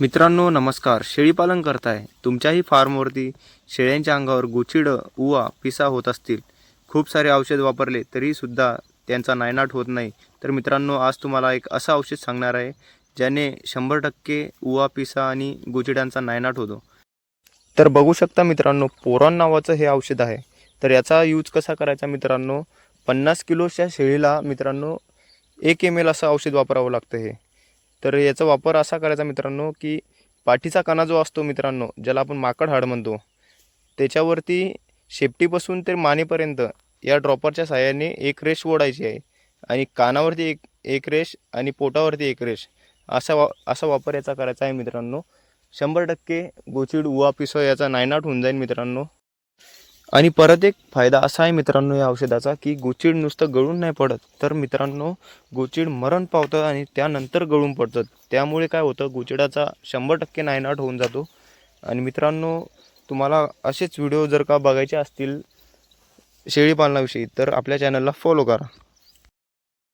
मित्रांनो नमस्कार. शेळीपालन करताय. तुमच्याही फार्मवरती शेळ्यांच्या अंगावर गुचिड उवा पिसा होत असतील. खूप सारे औषध वापरले तरीसुद्धा त्यांचा नायनाट होत नाही. तर मित्रांनो आज तुम्हाला एक असं औषध सांगणार आहे ज्याने शंभर टक्के उवा पिसा आणि गोचिडांचा नायनाट होतो. तर बघू शकता मित्रांनो पोरॉन नावाचं हे औषध आहे. तर याचा यूज कसा करायचा मित्रांनो पन्नास किलोच्या शेळीला मित्रांनो एक एम एल असं औषध वापरावं लागतं हे. तर याचा वापर असा करायचा मित्रांनो की पाठीचा कणा जो असतो मित्रांनो ज्याला आपण माकड हाड म्हणतो त्याच्यावरती शेपटीपासून ते मानेपर्यंत या ड्रॉपरच्या सहाय्याने एक रेष ओढायची आहे. आणि कानावरती एक एक रेष आणि पोटावरती एक रेष असा वा असा वापर याचा करायचा आहे मित्रांनो. शंभर टक्के गोचिड उवा पिसो याचा नायनाट होऊन जाईल मित्रांनो. आणि परत एक फायदा असा आहे मित्रांनो या औषधाचा की गोचिड नुसतं गळून नाही पडत. तर मित्रांनो गोचिड मरण पावतं आणि त्यानंतर गळून पडतं. त्यामुळे काय होतं गोचिडाचा शंभर टक्के नायनाट होऊन जातो. आणि मित्रांनो तुम्हाला असेच व्हिडिओ जर का बघायचे असतील शेळीपालनाविषयी तर आपल्या चॅनलला फॉलो करा.